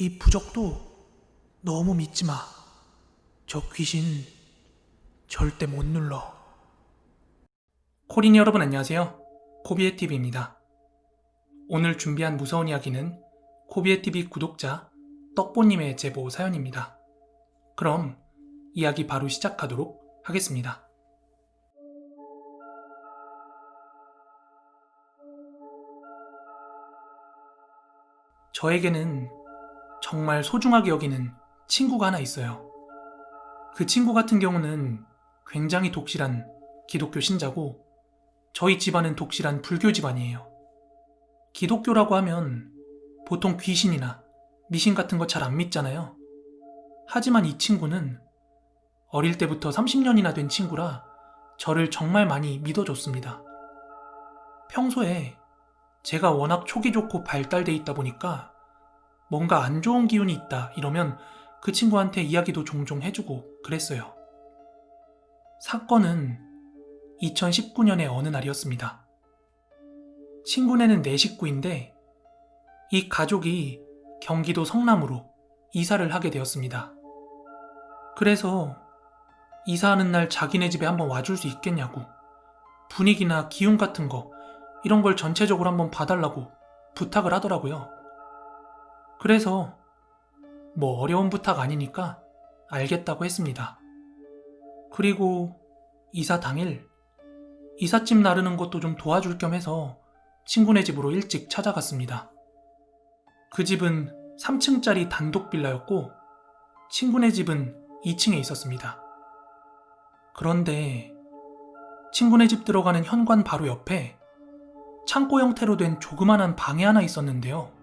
이 부적도 너무 믿지 마. 저 귀신 절대 못 눌러. 코린 여러분 안녕하세요. 코비의 TV입니다. 오늘 준비한 무서운 이야기는 코비의 TV 구독자 떡보님의 제보 사연입니다. 그럼 이야기 바로 시작하도록 하겠습니다. 저에게는 정말 소중하게 여기는 친구가 하나 있어요. 그 친구 같은 경우는 굉장히 독실한 기독교 신자고 저희 집안은 독실한 불교 집안이에요. 기독교라고 하면 보통 귀신이나 미신 같은 거 잘 안 믿잖아요. 하지만 이 친구는 어릴 때부터 30년이나 된 친구라 저를 정말 많이 믿어줬습니다. 평소에 제가 워낙 촉이 좋고 발달돼 있다 보니까 뭔가 안 좋은 기운이 있다 이러면 그 친구한테 이야기도 종종 해주고 그랬어요. 사건은 2019년의 어느 날이었습니다. 친구네는 네 식구인데 이 가족이 경기도 성남으로 이사를 하게 되었습니다. 그래서 이사하는 날 자기네 집에 한번 와줄 수 있겠냐고 분위기나 기운 같은 거 이런 걸 전체적으로 한번 봐달라고 부탁을 하더라고요. 그래서 뭐 어려운 부탁 아니니까 알겠다고 했습니다. 그리고 이사 당일 이삿짐 나르는 것도 좀 도와줄 겸 해서 친구네 집으로 일찍 찾아갔습니다. 그 집은 3층짜리 단독 빌라였고 친구네 집은 2층에 있었습니다. 그런데 친구네 집 들어가는 현관 바로 옆에 창고 형태로 된 조그만한 방이 하나 있었는데요.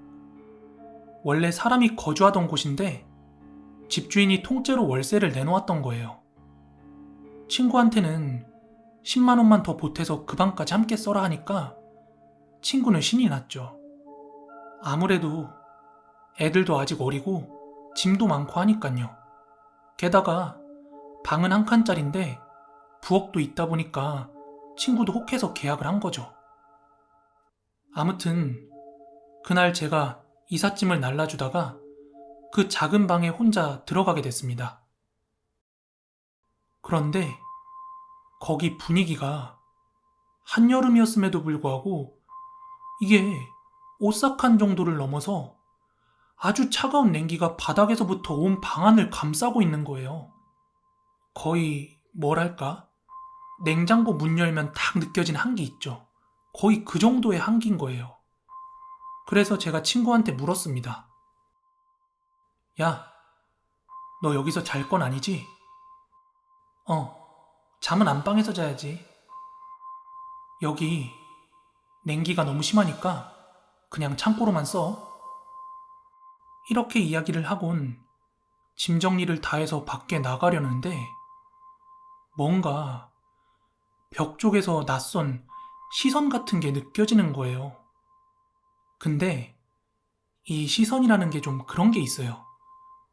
원래 사람이 거주하던 곳인데 집주인이 통째로 월세를 내놓았던 거예요. 친구한테는 10만원만 더 보태서 그 방까지 함께 써라 하니까 친구는 신이 났죠. 아무래도 애들도 아직 어리고 짐도 많고 하니깐요. 게다가 방은 한 칸짜린데 부엌도 있다 보니까 친구도 혹해서 계약을 한 거죠. 아무튼 그날 제가 이삿짐을 날라주다가 그 작은 방에 혼자 들어가게 됐습니다. 그런데 거기 분위기가 한여름이었음에도 불구하고 이게 오싹한 정도를 넘어서 아주 차가운 냉기가 바닥에서부터 온 방안을 감싸고 있는 거예요. 거의 뭐랄까? 냉장고 문 열면 딱 느껴진 한기 있죠. 거의 그 정도의 한기인 거예요. 그래서 제가 친구한테 물었습니다. 야, 너 여기서 잘 건 아니지? 어, 잠은 안방에서 자야지. 여기 냉기가 너무 심하니까 그냥 창고로만 써. 이렇게 이야기를 하곤 짐 정리를 다 해서 밖에 나가려는데 뭔가 벽 쪽에서 낯선 시선 같은 게 느껴지는 거예요. 근데 이 시선이라는 게 좀 그런 게 있어요.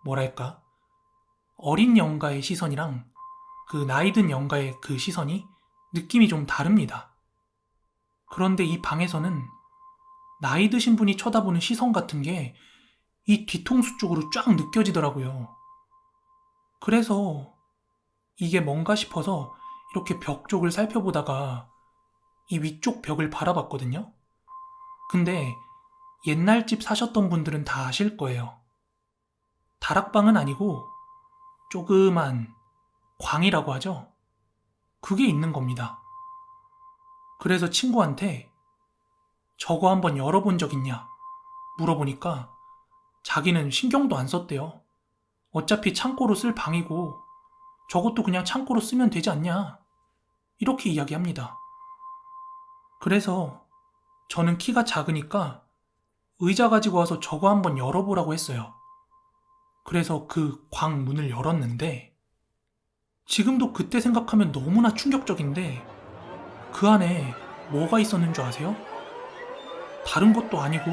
뭐랄까? 어린 영가의 시선이랑 그 나이 든 영가의 그 시선이 느낌이 좀 다릅니다. 그런데 이 방에서는 나이 드신 분이 쳐다보는 시선 같은 게 이 뒤통수 쪽으로 쫙 느껴지더라고요. 그래서 이게 뭔가 싶어서 이렇게 벽 쪽을 살펴보다가 이 위쪽 벽을 바라봤거든요. 근데 옛날 집 사셨던 분들은 다 아실 거예요. 다락방은 아니고 조그만 광이라고 하죠. 그게 있는 겁니다. 그래서 친구한테 저거 한번 열어본 적 있냐 물어보니까 자기는 신경도 안 썼대요. 어차피 창고로 쓸 방이고 저것도 그냥 창고로 쓰면 되지 않냐. 이렇게 이야기합니다. 그래서 저는 키가 작으니까 의자 가지고 와서 저거 한번 열어보라고 했어요. 그래서 그 광 문을 열었는데 지금도 그때 생각하면 너무나 충격적인데 그 안에 뭐가 있었는 줄 아세요? 다른 것도 아니고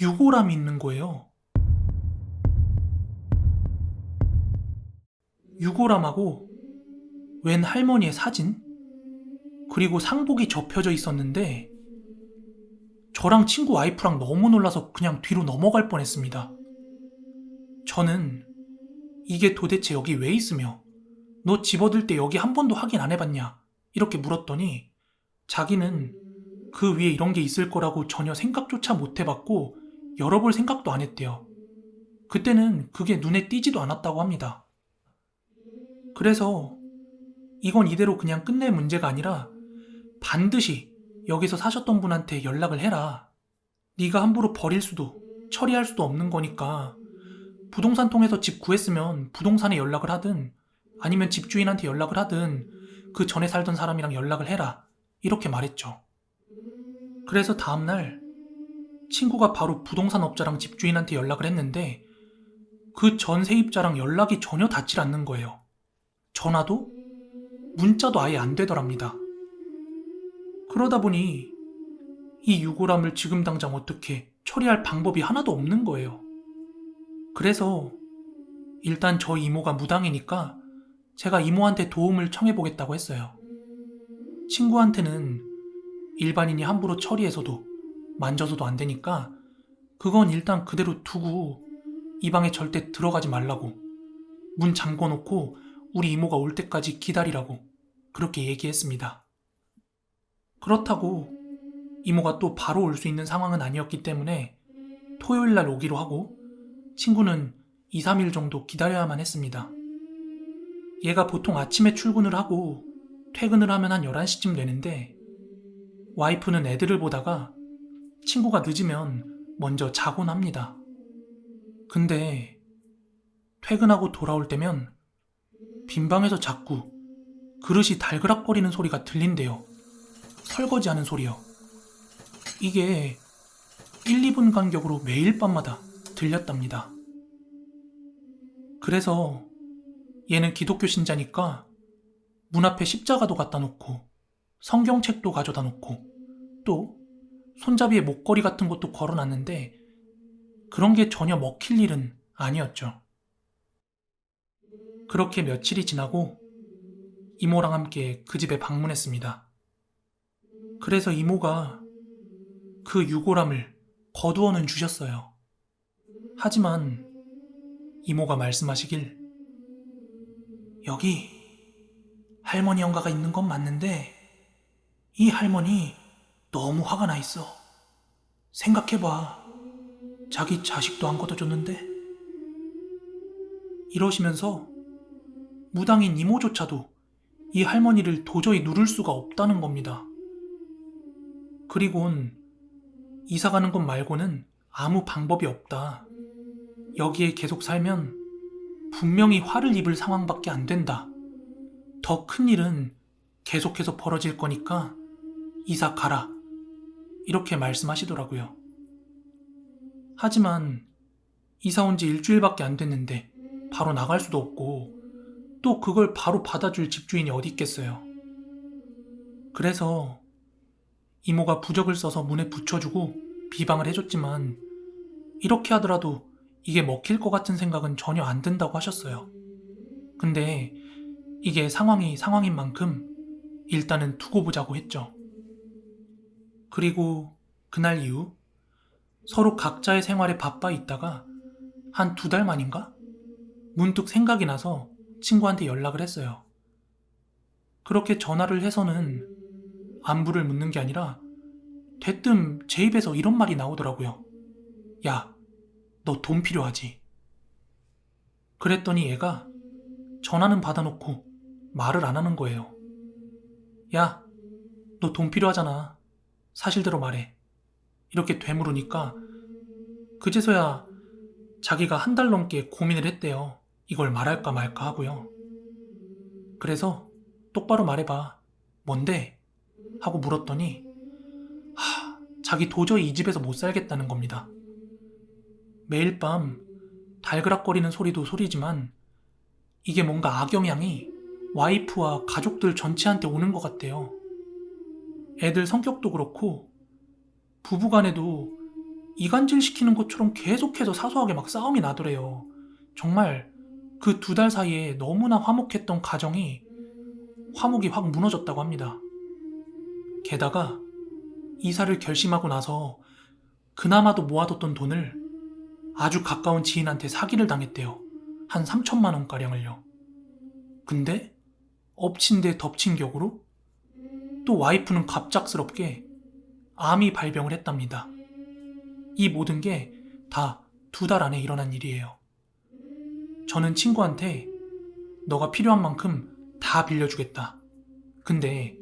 유골함이 있는 거예요. 유골함하고 웬 할머니의 사진? 그리고 상복이 접혀져 있었는데 저랑 친구 와이프랑 너무 놀라서 그냥 뒤로 넘어갈 뻔했습니다. 저는 이게 도대체 여기 왜 있으며 너 집어들 때 여기 한 번도 확인 안 해봤냐? 이렇게 물었더니 자기는 그 위에 이런 게 있을 거라고 전혀 생각조차 못 해봤고 열어볼 생각도 안 했대요. 그때는 그게 눈에 띄지도 않았다고 합니다. 그래서 이건 이대로 그냥 끝낼 문제가 아니라 반드시 여기서 사셨던 분한테 연락을 해라. 네가 함부로 버릴 수도 처리할 수도 없는 거니까 부동산 통해서 집 구했으면 부동산에 연락을 하든 아니면 집주인한테 연락을 하든 그 전에 살던 사람이랑 연락을 해라. 이렇게 말했죠. 그래서 다음날 친구가 바로 부동산 업자랑 집주인한테 연락을 했는데 그 전 세입자랑 연락이 전혀 닿질 않는 거예요. 전화도 문자도 아예 안 되더랍니다. 그러다 보니 이 유골함을 지금 당장 어떻게 처리할 방법이 하나도 없는 거예요. 그래서 일단 저 이모가 무당이니까 제가 이모한테 도움을 청해보겠다고 했어요. 친구한테는 일반인이 함부로 처리해서도 만져서도 안 되니까 그건 일단 그대로 두고 이 방에 절대 들어가지 말라고 문 잠궈 놓고 우리 이모가 올 때까지 기다리라고 그렇게 얘기했습니다. 그렇다고 이모가 또 바로 올 수 있는 상황은 아니었기 때문에 토요일 날 오기로 하고 친구는 2, 3일 정도 기다려야만 했습니다. 얘가 보통 아침에 출근을 하고 퇴근을 하면 한 11시쯤 되는데 와이프는 애들을 보다가 친구가 늦으면 먼저 자곤 합니다. 근데 퇴근하고 돌아올 때면 빈방에서 자꾸 그릇이 달그락거리는 소리가 들린대요. 설거지하는 소리요. 이게 1, 2분 간격으로 매일 밤마다 들렸답니다. 그래서 얘는 기독교 신자니까 문 앞에 십자가도 갖다 놓고 성경책도 가져다 놓고 또 손잡이에 목걸이 같은 것도 걸어 놨는데 그런 게 전혀 먹힐 일은 아니었죠. 그렇게 며칠이 지나고 이모랑 함께 그 집에 방문했습니다. 그래서 이모가 그 유골함을 거두어는 주셨어요. 하지만 이모가 말씀하시길 여기 할머니 영가가 있는 건 맞는데 이 할머니 너무 화가 나 있어. 생각해봐. 자기 자식도 안 걷어줬는데. 이러시면서 무당인 이모조차도 이 할머니를 도저히 누를 수가 없다는 겁니다. 그리곤 이사 가는 것 말고는 아무 방법이 없다. 여기에 계속 살면 분명히 화를 입을 상황밖에 안 된다. 더 큰 일은 계속해서 벌어질 거니까 이사 가라. 이렇게 말씀하시더라고요. 하지만 이사 온 지 일주일밖에 안 됐는데 바로 나갈 수도 없고 또 그걸 바로 받아줄 집주인이 어디 있겠어요. 그래서 이모가 부적을 써서 문에 붙여주고 비방을 해줬지만 이렇게 하더라도 이게 먹힐 것 같은 생각은 전혀 안 든다고 하셨어요. 근데 이게 상황이 상황인 만큼 일단은 두고 보자고 했죠. 그리고 그날 이후 서로 각자의 생활에 바빠 있다가 한 두 달 만인가? 문득 생각이 나서 친구한테 연락을 했어요. 그렇게 전화를 해서는 안부를 묻는 게 아니라 대뜸 제 입에서 이런 말이 나오더라고요. 야, 너 돈 필요하지? 그랬더니 얘가 전화는 받아놓고 말을 안 하는 거예요. 야, 너 돈 필요하잖아. 사실대로 말해. 이렇게 되물으니까 그제서야 자기가 한 달 넘게 고민을 했대요. 이걸 말할까 말까 하고요. 그래서 똑바로 말해봐. 뭔데? 하고 물었더니 하, 자기 도저히 이 집에서 못 살겠다는 겁니다. 매일 밤 달그락거리는 소리도 소리지만 이게 뭔가 악영향이 와이프와 가족들 전체한테 오는 것 같대요. 애들 성격도 그렇고 부부간에도 이간질 시키는 것처럼 계속해서 사소하게 막 싸움이 나더래요. 정말 그 두 달 사이에 너무나 화목했던 가정이 화목이 확 무너졌다고 합니다. 게다가 이사를 결심하고 나서 그나마도 모아뒀던 돈을 아주 가까운 지인한테 사기를 당했대요. 한 3천만 원가량을요. 근데 엎친 데 덮친 격으로 또 와이프는 갑작스럽게 암이 발병을 했답니다. 이 모든 게 다 두 달 안에 일어난 일이에요. 저는 친구한테 너가 필요한 만큼 다 빌려주겠다. 근데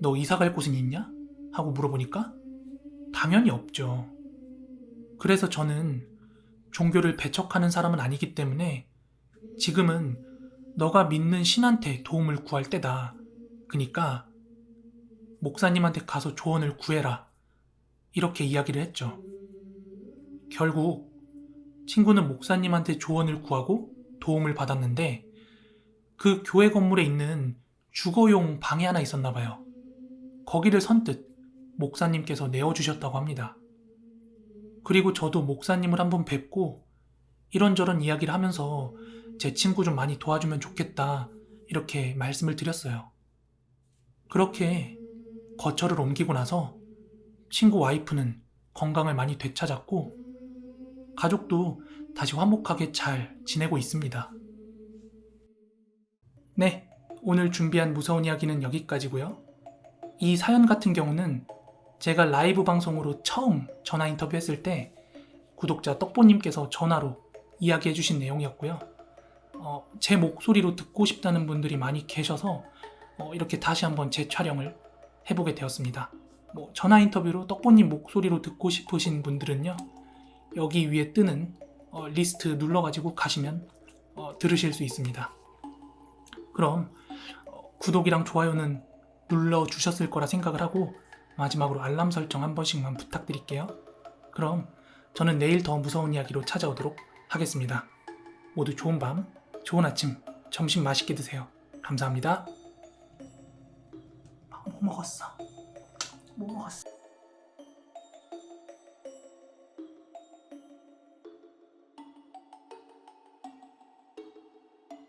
너 이사 갈 곳은 있냐? 하고 물어보니까 당연히 없죠. 그래서 저는 종교를 배척하는 사람은 아니기 때문에 지금은 너가 믿는 신한테 도움을 구할 때다. 그니까 목사님한테 가서 조언을 구해라. 이렇게 이야기를 했죠. 결국 친구는 목사님한테 조언을 구하고 도움을 받았는데 그 교회 건물에 있는 주거용 방이 하나 있었나 봐요. 거기를 선뜻 목사님께서 내어주셨다고 합니다. 그리고 저도 목사님을 한번 뵙고 이런저런 이야기를 하면서 제 친구 좀 많이 도와주면 좋겠다 이렇게 말씀을 드렸어요. 그렇게 거처를 옮기고 나서 친구 와이프는 건강을 많이 되찾았고 가족도 다시 화목하게 잘 지내고 있습니다. 네, 오늘 준비한 무서운 이야기는 여기까지고요. 이 사연 같은 경우는 제가 라이브 방송으로 처음 전화 인터뷰했을 때 구독자 떡보님께서 전화로 이야기해 주신 내용이었고요. 어, 제 목소리로 듣고 싶다는 분들이 많이 계셔서 어, 이렇게 다시 한번 재촬영을 해보게 되었습니다. 뭐 전화 인터뷰로 떡보님 목소리로 듣고 싶으신 분들은요 여기 위에 뜨는 어, 리스트 눌러가지고 가시면 어, 들으실 수 있습니다. 그럼 어, 구독이랑 좋아요는 눌러 주셨을 거라 생각을 하고 마지막으로 알람 설정 한 번씩만 부탁드릴게요. 그럼 저는 내일 더 무서운 이야기로 찾아오도록 하겠습니다. 모두 좋은 밤, 좋은 아침, 점심 맛있게 드세요. 감사합니다. 아, 뭐 먹었어? 뭐 먹었어?